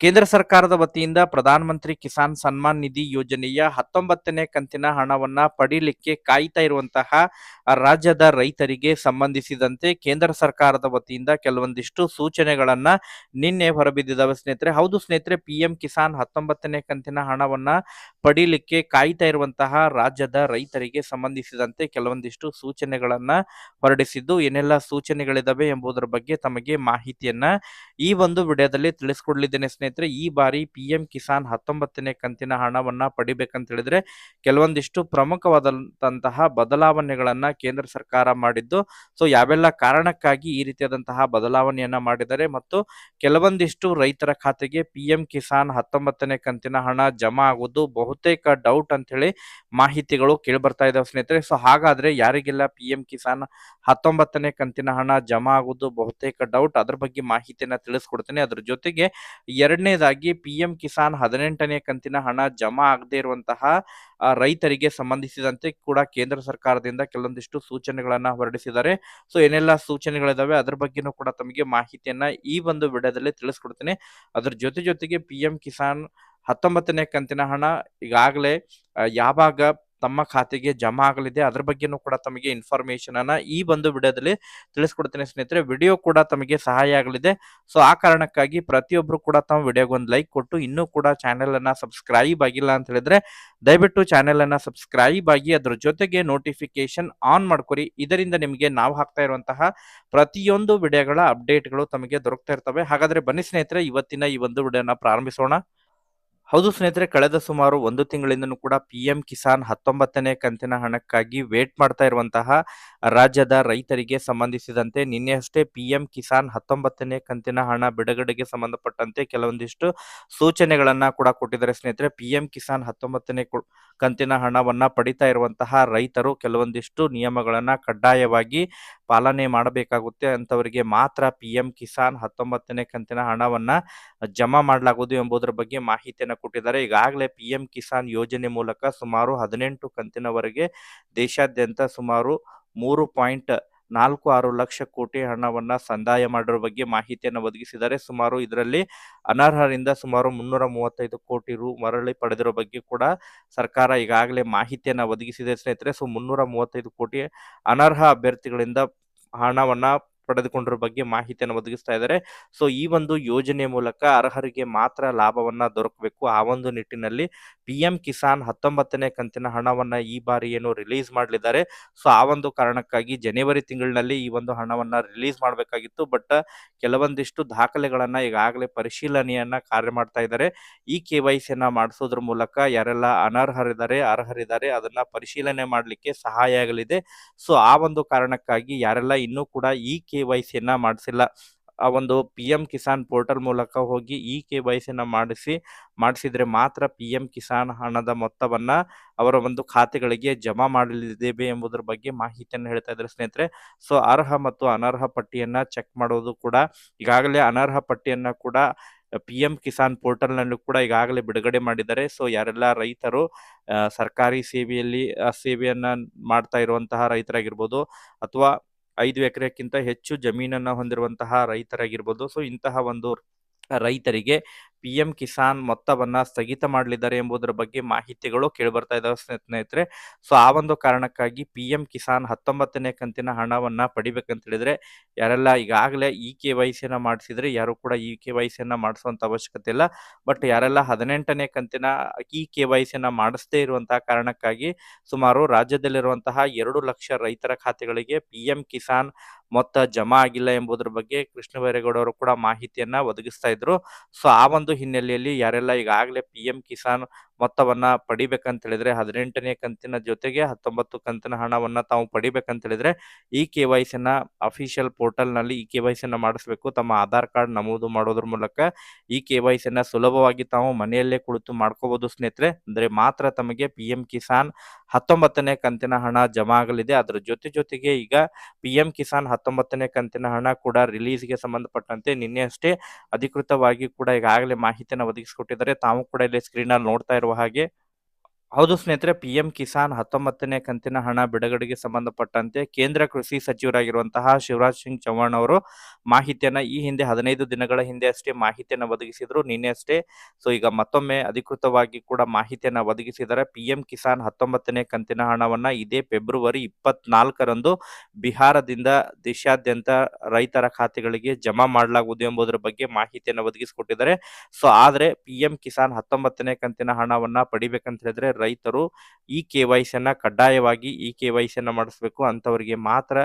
ಕೇಂದ್ರ ಸರ್ಕಾರದ ವತಿಯಿಂದ ಪ್ರಧಾನಮಂತ್ರಿ ಕಿಸಾನ್ ಸನ್ಮಾನ್ ನಿಧಿ ಯೋಜನೆಯ ಹತ್ತೊಂಬತ್ತನೇ ಕಂತಿನ ಹಣವನ್ನ ಪಡೀಲಿಕ್ಕೆ ಕಾಯ್ತಾ ಇರುವಂತಹ ರಾಜ್ಯದ ರೈತರಿಗೆ ಸಂಬಂಧಿಸಿದಂತೆ ಕೇಂದ್ರ ಸರ್ಕಾರದ ವತಿಯಿಂದ ಕೆಲವೊಂದಿಷ್ಟು ಸೂಚನೆಗಳನ್ನ ನಿನ್ನೆ ಹೊರಬಿದ್ದಿದ್ದಾವೆ ಸ್ನೇಹಿತರೆ. ಹೌದು ಸ್ನೇಹಿತರೆ ಪಿ ಎಂ ಕಿಸಾನ್ ಹತ್ತೊಂಬತ್ತನೇ ಕಂತಿನ ಹಣವನ್ನ ಪಡೀಲಿಕ್ಕೆ ಕಾಯ್ತಾ ಇರುವಂತಹ ರಾಜ್ಯದ ರೈತರಿಗೆ ಸಂಬಂಧಿಸಿದಂತೆ ಕೆಲವೊಂದಿಷ್ಟು ಸೂಚನೆಗಳನ್ನ ಹೊರಡಿಸಿದ್ದು, ಏನೆಲ್ಲ ಸೂಚನೆಗಳಿದಾವೆ ಎಂಬುದರ ಬಗ್ಗೆ ತಮಗೆ ಮಾಹಿತಿಯನ್ನ ಈ ಒಂದು ವಿಡಿಯೋದಲ್ಲಿ ತಿಳಿಸ್ಕೊಡ್ಲಿದ್ದೇನೆ ಸ್ನೇಹಿತರೆ. ಈ ಬಾರಿ ಪಿ ಎಂ ಕಿಸಾನ್ ಹತ್ತೊಂಬತ್ತನೇ ಕಂತಿನ ಹಣವನ್ನ ಪಡಿಬೇಕಂತ ಹೇಳಿದ್ರೆ, ಕೆಲವೊಂದಿಷ್ಟು ಪ್ರಮುಖವಾದಂತಹ ಬದಲಾವಣೆಗಳನ್ನ ಕೇಂದ್ರ ಸರ್ಕಾರ ಮಾಡಿದ್ದು. ಸೊ ಯಾವೆಲ್ಲ ಕಾರಣಕ್ಕಾಗಿ ಈ ರೀತಿಯಾದಂತಹ ಬದಲಾವಣೆಯನ್ನ ಮಾಡಿದ್ದಾರೆ ಮತ್ತು ಕೆಲವೊಂದಿಷ್ಟು ರೈತರ ಖಾತೆಗೆ ಪಿ ಎಂ ಕಿಸಾನ್ ಹತ್ತೊಂಬತ್ತನೇ ಕಂತಿನ ಹಣ ಜಮಾ ಆಗುವುದು ಬಹುತೇಕ ಡೌಟ್ ಅಂತ ಹೇಳಿ ಮಾಹಿತಿಗಳು ಕೇಳಿ ಬರ್ತಾ ಇದಾವೆ ಸ್ನೇಹಿತರೆ. ಸೊ ಹಾಗಾದ್ರೆ ಯಾರಿಗೆಲ್ಲ ಪಿ ಎಂ ಕಿಸಾನ್ ಹತ್ತೊಂಬತ್ತನೇ ಕಂತಿನ ಹಣ ಜಮಾ ಆಗುವುದು ಬಹುತೇಕ ಡೌಟ್ ಅದ್ರ ಬಗ್ಗೆ ಮಾಹಿತಿಯನ್ನ ತಿಳಿಸ್ಕೊಡ್ತೇನೆ. ಅದ್ರ ಜೊತೆಗೆ ಎರಡನೇದಾಗಿ ಪಿ ಎಂ ಕಿಸಾನ್ ಹದಿನೆಂಟನೇ ಕಂತಿನ ಹಣ ಜಮಾ ಆಗದೇ ಇರುವಂತಹ ರೈತರಿಗೆ ಸಂಬಂಧಿಸಿದಂತೆ ಕೂಡ ಕೇಂದ್ರ ಸರ್ಕಾರದಿಂದ ಕೆಲವೊಂದಿಷ್ಟು ಸೂಚನೆಗಳನ್ನ ಹೊರಡಿಸಿದ್ದಾರೆ. ಸೊ, ಏನೆಲ್ಲ ಸೂಚನೆಗಳಿದಾವೆ ಅದ್ರ ಬಗ್ಗೆನೂ ಕೂಡ ತಮಗೆ ಮಾಹಿತಿಯನ್ನ ಈ ಒಂದು ವಿಡಿಯೋದಲ್ಲಿ ತಿಳಿಸ್ಕೊಡ್ತೇನೆ. ಅದ್ರ ಜೊತೆ ಜೊತೆಗೆ ಪಿ ಎಂ ಕಿಸಾನ್ ಹತ್ತೊಂಬತ್ತನೇ ಕಂತಿನ ಹಣ ಈಗಾಗಲೇ ಯಾವಾಗ ತಮ್ಮ ಖಾತೆಗೆ ಜಮಾ ಆಗಲಿದೆ. ಅದ್ರ ಬಗ್ಗೆನೂ ಕೂಡ ತಮಗೆ ಇನ್ಫಾರ್ಮೇಶನ್ ಅನ್ನ ಈ ಒಂದು ವಿಡಿಯೋದಲ್ಲಿ ತಿಳಿಸ್ಕೊಡ್ತೇನೆ ಸ್ನೇಹಿತರೆ. ವಿಡಿಯೋ ಕೂಡ ತಮಗೆ ಸಹಾಯ ಆಗಲಿದೆ. ಸೊ ಆ ಕಾರಣಕ್ಕಾಗಿ ಪ್ರತಿಯೊಬ್ರು ಕೂಡ ತಮ್ಮ ವಿಡಿಯೋಗೊಂದು ಲೈಕ್ ಕೊಟ್ಟು ಇನ್ನೂ ಕೂಡ ಚಾನೆಲ್ ಅನ್ನ ಸಬ್ಸ್ಕ್ರೈಬ್ ಆಗಿಲ್ಲ ಅಂತ ಹೇಳಿದ್ರೆ ದಯವಿಟ್ಟು ಚಾನೆಲ್ ಅನ್ನ ಸಬ್ಸ್ಕ್ರೈಬ್ ಆಗಿ ಅದ್ರ ಜೊತೆಗೆ ನೋಟಿಫಿಕೇಶನ್ ಆನ್ ಮಾಡ್ಕೊರಿ. ಇದರಿಂದ ನಿಮಗೆ ನಾವು ಹಾಕ್ತಾ ಇರುವಂತಹ ಪ್ರತಿಯೊಂದು ವಿಡಿಯೋಗಳ ಅಪ್ಡೇಟ್ಗಳು ತಮಗೆ ದೊರಕ್ತಾ ಇರ್ತವೆ. ಹಾಗಾದ್ರೆ ಬನ್ನಿ ಸ್ನೇಹಿತರೆ, ಇವತ್ತಿನ ಈ ಒಂದು ವಿಡಿಯೋನ ಪ್ರಾರಂಭಿಸೋಣ. ಹೌದು ಸ್ನೇಹಿತರೆ, ಕಳೆದ ಸುಮಾರು ಒಂದು ತಿಂಗಳಿಂದನೂ ಕೂಡ ಪಿ ಎಂ ಕಿಸಾನ್ ಹತ್ತೊಂಬತ್ತನೇ ಕಂತಿನ ಹಣಕ್ಕಾಗಿ ವೇಟ್ ಮಾಡ್ತಾ ಇರುವಂತಹ ರಾಜ್ಯದ ರೈತರಿಗೆ ಸಂಬಂಧಿಸಿದಂತೆ ನಿನ್ನೆಯಷ್ಟೇ ಪಿ ಎಂ ಕಿಸಾನ್ ಹತ್ತೊಂಬತ್ತನೇ ಕಂತಿನ ಹಣ ಬಿಡುಗಡೆಗೆ ಸಂಬಂಧಪಟ್ಟಂತೆ ಕೆಲವೊಂದಿಷ್ಟು ಸೂಚನೆಗಳನ್ನ ಕೂಡ ಕೊಟ್ಟಿದ್ದಾರೆ ಸ್ನೇಹಿತರೆ. ಪಿ ಎಂ ಕಿಸಾನ್ ಹತ್ತೊಂಬತ್ತನೇ ಕಂತಿನ ಹಣವನ್ನ ಪಡಿತಾ ಇರುವಂತಹ ರೈತರು ಕೆಲವೊಂದಿಷ್ಟು ನಿಯಮಗಳನ್ನ ಕಡ್ಡಾಯವಾಗಿ ಪಾಲನೆ ಮಾಡಬೇಕಾಗುತ್ತೆ ಅಂತವರಿಗೆ ಮಾತ್ರ ಪಿ ಎಂ ಕಿಸಾನ್ ಹತ್ತೊಂಬತ್ತನೇ ಕಂತಿನ ಹಣವನ್ನ ಜಮಾ ಮಾಡಲಾಗುವುದು ಎಂಬುದರ ಬಗ್ಗೆ ಮಾಹಿತಿಯನ್ನು ಕೊಟ್ಟಿದ್ದಾರೆ. ಈಗಾಗಲೇ ಪಿ ಕಿಸಾನ್ ಯೋಜನೆ ಮೂಲಕ ಸುಮಾರು ಹದಿನೆಂಟು ಕಂತಿನವರೆಗೆ ದೇಶಾದ್ಯಂತ ಸುಮಾರು ಮೂರು ಪಾಯಿಂಟ್ ನಾಲ್ಕು ಆರು ಲಕ್ಷ ಕೋಟಿ ಹಣವನ್ನ ಸಂದಾಯ ಮಾಡಿರೋ ಬಗ್ಗೆ ಮಾಹಿತಿಯನ್ನು ಒದಗಿಸಿದರೆ ಸುಮಾರು ಇದರಲ್ಲಿ ಅನರ್ಹರಿಂದ ಸುಮಾರು ಮುನ್ನೂರ ಮೂವತ್ತೈದು ಕೋಟಿ ರು ಮರಳಿ ಪಡೆದಿರೋ ಬಗ್ಗೆ ಕೂಡ ಸರ್ಕಾರ ಈಗಾಗಲೇ ಮಾಹಿತಿಯನ್ನು ಒದಗಿಸಿದೆ ಸ್ನೇಹಿತರೆ. ಸೊ ಮುನ್ನೂರ ಮೂವತ್ತೈದು ಕೋಟಿ ಅನರ್ಹ ಅಭ್ಯರ್ಥಿಗಳಿಂದ ಹಣವನ್ನ ಪಡೆದುಕೊಂಡಿರೋ ಬಗ್ಗೆ ಮಾಹಿತಿಯನ್ನು ಒದಗಿಸ್ತಾ ಇದ್ದಾರೆ. ಸೊ ಈ ಒಂದು ಯೋಜನೆ ಮೂಲಕ ಅರ್ಹರಿಗೆ ಮಾತ್ರ ಲಾಭವನ್ನ ದೊರಕಬೇಕು. ಆ ಒಂದು ನಿಟ್ಟಿನಲ್ಲಿ ಪಿ ಕಿಸಾನ್ ಹತ್ತೊಂಬತ್ತನೇ ಕಂತಿನ ಹಣವನ್ನ ಈ ಬಾರಿ ಏನು ರಿಲೀಸ್ ಮಾಡಲಿದ್ದಾರೆ. ಸೊ ಆ ಒಂದು ಕಾರಣಕ್ಕಾಗಿ ಜನವರಿ ತಿಂಗಳಿನಲ್ಲಿ ಈ ಒಂದು ಹಣವನ್ನ ರಿಲೀಸ್ ಮಾಡಬೇಕಾಗಿತ್ತು. ಬಟ್ ಕೆಲವೊಂದಿಷ್ಟು ದಾಖಲೆಗಳನ್ನ ಈಗಾಗಲೇ ಪರಿಶೀಲನೆಯನ್ನ ಕಾರ್ಯ ಮಾಡ್ತಾ ಇದ್ದಾರೆ. ಈ ಕೆ ವೈ ಸಿಯನ್ನ ಮಾಡಿಸೋದ್ರ ಮೂಲಕ ಯಾರೆಲ್ಲ ಅನರ್ಹರಿದ್ದಾರೆ, ಅರ್ಹರಿದ್ದಾರೆ ಅದನ್ನ ಪರಿಶೀಲನೆ ಮಾಡಲಿಕ್ಕೆ ಸಹಾಯ ಆಗಲಿದೆ. ಸೊ ಆ ಒಂದು ಕಾರಣಕ್ಕಾಗಿ ಯಾರೆಲ್ಲ ಇನ್ನೂ ಕೂಡ ಈ ಕೆ ವೈ ಸಿಯನ್ನ ಮಾಡಿಸಿಲ್ಲ. ಆ ಒಂದು ಪಿ ಎಂ ಕಿಸಾನ್ ಪೋರ್ಟಲ್ ಮೂಲಕ ಹೋಗಿ ಈ ಕೆ ವೈ ಸಿಯನ್ನ ಮಾಡಿಸಿ, ಮಾಡಿಸಿದ್ರೆ ಮಾತ್ರ ಪಿ ಎಂ ಕಿಸಾನ್ ಹಣದ ಮೊತ್ತವನ್ನ ಅವರ ಒಂದು ಖಾತೆಗಳಿಗೆ ಜಮಾ ಮಾಡಲಿದ್ದೇವೆ ಎಂಬುದರ ಬಗ್ಗೆ ಮಾಹಿತಿಯನ್ನು ಹೇಳ್ತಾ ಇದ್ದಾರೆ ಸ್ನೇಹಿತರೆ. ಸೊ, ಅರ್ಹ ಮತ್ತು ಅನರ್ಹ ಪಟ್ಟಿಯನ್ನ ಚೆಕ್ ಮಾಡೋದು ಕೂಡ ಈಗಾಗಲೇ ಅನರ್ಹ ಪಟ್ಟಿಯನ್ನ ಕೂಡ ಪಿ ಎಂ ಕಿಸಾನ್ ಪೋರ್ಟಲ್ನಲ್ಲೂ ಕೂಡ ಈಗಾಗಲೇ ಬಿಡುಗಡೆ ಮಾಡಿದ್ದಾರೆ. ಸೊ, ಯಾರೆಲ್ಲ ರೈತರು ಸರ್ಕಾರಿ ಸೇವೆಯಲ್ಲಿ ಸೇವೆಯನ್ನ ಮಾಡ್ತಾ ಇರುವಂತಹ ರೈತರಾಗಿರ್ಬೋದು ಅಥವಾ ಐದು ಎಕರೆಕ್ಕಿಂತ ಹೆಚ್ಚು ಜಮೀನನ್ನ ಹೊಂದಿರುವಂತಹ ರೈತರಾಗಿರ್ಬೋದು. ಸೊ ಇಂತಹ ಒಂದು ರೈತರಿಗೆ ಪಿ ಎಂ ಕಿಸಾನ್ ಮೊತ್ತವನ್ನ ಸ್ಥಗಿತ ಮಾಡಲಿದ್ದಾರೆ ಎಂಬುದರ ಬಗ್ಗೆ ಮಾಹಿತಿಗಳು ಕೇಳಿಬರ್ತಾ ಸ್ನೇ- ಸ್ನೇಹಿತರೆ. ಸೊ ಆ ಒಂದು ಕಾರಣಕ್ಕಾಗಿ ಪಿ ಎಂ ಕಿಸಾನ್ ಹತ್ತೊಂಬತ್ತನೇ ಕಂತಿನ ಹಣವನ್ನ ಪಡಿಬೇಕಂತ ಹೇಳಿದ್ರೆ, ಯಾರೆಲ್ಲ ಈಗಾಗಲೇ ಇ ಕೆ ವೈ ಸಿನ ಮಾಡಿಸಿದ್ರೆ, ಯಾರು ಕೂಡ ಇ ಕೆ ವೈ ಮಾಡಿಸುವಂತ ಅವಶ್ಯಕತೆ ಇಲ್ಲ. ಬಟ್ ಯಾರೆಲ್ಲ ಹದಿನೆಂಟನೇ ಕಂತಿನ ಇ ಕೆ ವೈ ಸಿನ ಮಾಡಿಸದೇ ಇರುವಂತಹ ಕಾರಣಕ್ಕಾಗಿ ಸುಮಾರು ರಾಜ್ಯದಲ್ಲಿರುವಂತಹ ಎರಡು ಲಕ್ಷ ರೈತರ ಖಾತೆಗಳಿಗೆ ಪಿ ಎಂ ಕಿಸಾನ್ ಮೊತ್ತ ಜಮಾ ಆಗಿಲ್ಲ ಎಂಬುದರ ಬಗ್ಗೆ ಕೃಷ್ಣ ಬೈರೇಗೌಡ ಅವರು ಕೂಡ ಮಾಹಿತಿಯನ್ನ ಒದಗಿಸ್ತಾ ಇದ್ರು. ಸೊ ಆ ಒಂದು ಹಿನ್ನೆಲೆಯಲ್ಲಿ ಯಾರೆಲ್ಲ ಈಗಾಗಲೇ ಪಿ ಕಿಸಾನ್ ಮೊತ್ತವನ್ನ ಪಡಿಬೇಕಂತ ಹೇಳಿದ್ರೆ ಹದಿನೆಂಟನೇ ಕಂತಿನ ಜೊತೆಗೆ ಹತ್ತೊಂಬತ್ತು ಕಂತಿನ ಹಣವನ್ನ ತಾವು ಪಡಿಬೇಕಂತ ಹೇಳಿದ್ರೆ ಈ ಕೆ ವೈ ಸಿನ ಅಫಿಷಿಯಲ್ ಪೋರ್ಟಲ್ನಲ್ಲಿ ಈ ಕೆ ವೈ ಸಿನ ಮಾಡಿಸ್ಬೇಕು. ತಮ್ಮ ಆಧಾರ್ ಕಾರ್ಡ್ ನಮೂದು ಮಾಡೋದ್ರ ಮೂಲಕ ಈ ಕೆ ವೈ ಸಿನ ಸುಲಭವಾಗಿ ತಾವು ಮನೆಯಲ್ಲೇ ಕುಳಿತು ಮಾಡ್ಕೋಬಹುದು ಸ್ನೇಹಿತರೆ. ಅಂದ್ರೆ ಮಾತ್ರ ತಮಗೆ ಪಿ ಎಂ ಕಿಸಾನ್ ಹತ್ತೊಂಬತ್ತನೇ ಕಂತಿನ ಹಣ ಜಮಾ ಆಗಲಿದೆ. ಅದ್ರ ಜೊತೆ ಜೊತೆಗೆ ಈಗ ಪಿ ಎಂ ಕಿಸಾನ್ ಹತ್ತೊಂಬತ್ತನೇ ಕಂತಿನ ಹಣ ಕೂಡ ರಿಲೀಸ್ಗೆ ಸಂಬಂಧಪಟ್ಟಂತೆ ನಿನ್ನೆ ಅಷ್ಟೇ ಅಧಿಕೃತವಾಗಿ ಕೂಡ ಈಗಾಗಲೇ ಮಾಹಿತಿಯನ್ನು ಒದಗಿಸಿಕೊಟ್ಟಿದ್ದಾರೆ. ತಾವು ಕೂಡ ಇಲ್ಲಿ ಸ್ಕ್ರೀನ್ ಅಲ್ಲಿ ನೋಡ್ತಾ ಹಾಗೆ ಹೌದು ಸ್ನೇಹಿತರೆ ಪಿಎಂ ಕಿಸಾನ್ ಹತ್ತೊಂಬತ್ತನೇ ಕಂತಿನ ಹಣ ಬಿಡುಗಡೆಗೆ ಸಂಬಂಧಪಟ್ಟಂತೆ ಕೇಂದ್ರ ಕೃಷಿ ಸಚಿವರಾಗಿರುವಂತಹ ಶಿವರಾಜ್ ಸಿಂಗ್ ಚೌಹಾಣ್ ಅವರು ಮಾಹಿತಿಯನ್ನ ಈ ಹಿಂದೆ ಹದಿನೈದು ದಿನಗಳ ಹಿಂದೆ ಅಷ್ಟೇ ಮಾಹಿತಿಯನ್ನ ಒದಗಿಸಿದ್ರು, ನಿನ್ನೆ ಅಷ್ಟೇ. ಸೊ ಈಗ ಮತ್ತೊಮ್ಮೆ ಅಧಿಕೃತವಾಗಿ ಕೂಡ ಮಾಹಿತಿಯನ್ನ ಒದಗಿಸಿದ್ದಾರೆ. ಪಿಎಂ ಕಿಸಾನ್ ಹತ್ತೊಂಬತ್ತನೇ ಕಂತಿನ ಹಣವನ್ನ ಇದೇ ಫೆಬ್ರವರಿ ಇಪ್ಪತ್ನಾಲ್ಕರಂದು ಬಿಹಾರದಿಂದ ದೇಶಾದ್ಯಂತ ರೈತರ ಖಾತೆಗಳಿಗೆ ಜಮಾ ಮಾಡಲಾಗುವುದು ಎಂಬುದರ ಬಗ್ಗೆ ಮಾಹಿತಿಯನ್ನು ಒದಗಿಸಿಕೊಟ್ಟಿದ್ದಾರೆ. ಸೊ ಆದ್ರೆ ಪಿಎಂ ಕಿಸಾನ್ ಹತ್ತೊಂಬತ್ತನೇ ಕಂತಿನ ಹಣವನ್ನ ಪಡಿಬೇಕಂತ ಹೇಳಿದ್ರೆ ರೈತರು ಈ ಕೆ ವೈ ಕಡ್ಡಾಯವಾಗಿ ಈ ಕೆ ವೈ ಸಿಯನ್ನ ಮಾಡಿಸ್ಬೇಕು ಅಂತವರಿಗೆ ಮಾತ್ರ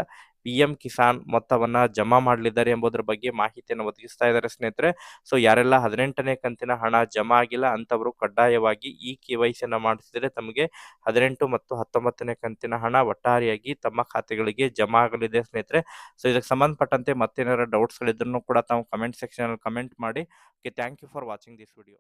ಪಿ ಎಂ ಕಿಸಾನ್ ಮೊತ್ತವನ್ನ ಜಮಾ ಮಾಡಲಿದ್ದಾರೆ ಎಂಬುದರ ಬಗ್ಗೆ ಮಾಹಿತಿಯನ್ನು ಒದಗಿಸ್ತಾ ಇದ್ದಾರೆ ಸ್ನೇಹಿತರೆ. ಸೊ ಯಾರೆಲ್ಲ ಹದಿನೆಂಟನೇ ಕಂತಿನ ಹಣ ಜಮಾ ಆಗಿಲ್ಲ ಅಂತವರು ಕಡ್ಡಾಯವಾಗಿ ಈ ಕೆ ವೈ ಸಿಯನ್ನ ಮಾಡಿಸಿದರೆ ತಮಗೆ ಹದಿನೆಂಟು ಮತ್ತು ಹತ್ತೊಂಬತ್ತನೇ ಕಂತಿನ ಹಣ ಒಟ್ಟಾರೆಯಾಗಿ ತಮ್ಮ ಖಾತೆಗಳಿಗೆ ಜಮಾ ಆಗಲಿದೆ ಸ್ನೇಹಿತರೆ. ಸೊ ಇದಕ್ಕೆ ಸಂಬಂಧಪಟ್ಟಂತೆ ಮತ್ತೇನಾರ ಡೌಟ್ಸ್ಗಳಿದ್ರು ಕೂಡ ತಾವು ಕಮೆಂಟ್ ಸೆಕ್ಷನ್ ಕಮೆಂಟ್ ಮಾಡಿ. Okay thank you for watching this video